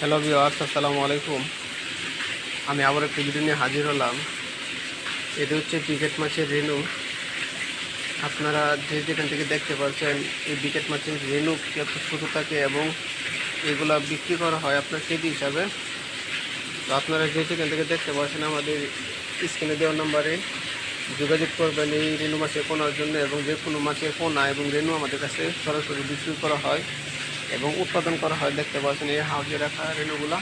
Hello viewers আসসালামু আলাইকুম। আমি আবার একটি ভিডিও নিয়ে হাজির হলাম। এটা হচ্ছে বিকেট মাছের রেনু আপনারা যে যেখান থেকে দেখতে পাচ্ছেন, এই বিকেট মাছের রেনু ছোটো থাকে এবং এগুলা বিক্রি করা হয় আপনার কেজি হিসাবে? তো আপনারা যে যেখান থেকে দেখতে পাচ্ছেন, আমাদের স্ক্রিনে দেওয়ার নাম্বারে যোগাযোগ করবেন এই রেনু মাছের পোনার জন্য এবং যে কোনো মাছের পোনা এবং রেনু আমাদের কাছে সরাসরি বিক্রি করা হয়। এবং উৎপাদন করা হয়, দেখতে পাচ্ছেন এই হাউজে রাখা রেনুগুলা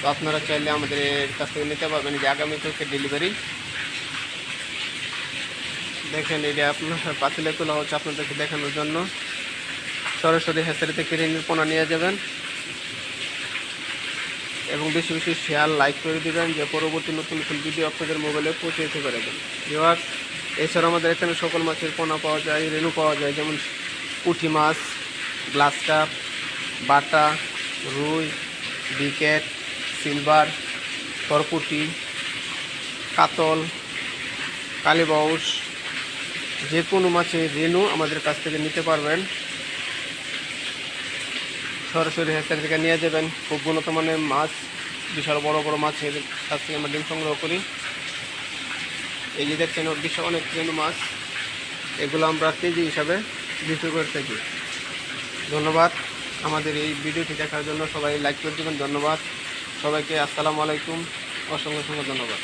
তো আপনারা চাইলে আমাদের এর কাছ থেকে নিতে পারবেন যে আগামী থেকে ডেলিভারি। দেখেন এটা আপনার পাতিলে তোলা হচ্ছে আপনাদেরকে দেখানোর জন্য। সরাসরি হেসারি থেকে রেনুর পোনা নিয়ে যাবেন। এবং বেশি বেশি শেয়ার লাইক করে দেবেন, যে পরবর্তী নতুন নতুন ভিডিও আপনাদের মোবাইলে পৌঁছে যেতে পারবেন এবার এছাড়া আমাদের এখানে সকল মাছের পোনা পাওয়া যায়, রেণু পাওয়া যায়, যেমন পুঁটি মাছ গ্লাস কাপ, বাটা, রুই, বিকেট, সিলভার তরপুটি কাতল কালীবাউস যে কোনো মাছের রেনু আমাদের কাছ থেকে নিতে পারবেন। সরাসরি হেসার থেকে নিয়ে যাবেন। খুব উন্নত মানের মাছ, বিশাল বড় বড় মাছের কাছ থেকে আমরা ডিম সংগ্রহ করি। এই যে দেখছেন, বিশাল অনেক রেনু মাছ। এগুলো আমরা কেজি হিসাবে বিক্রি করে থাকি। ধন্যবাদ। আমাদের এই ভিডিওটি দেখার জন্য সবাই লাইক করে দেবেন, ধন্যবাদ। সবাইকে আসসালামু আলাইকুম, অসংখ্য অসংখ্য ধন্যবাদ।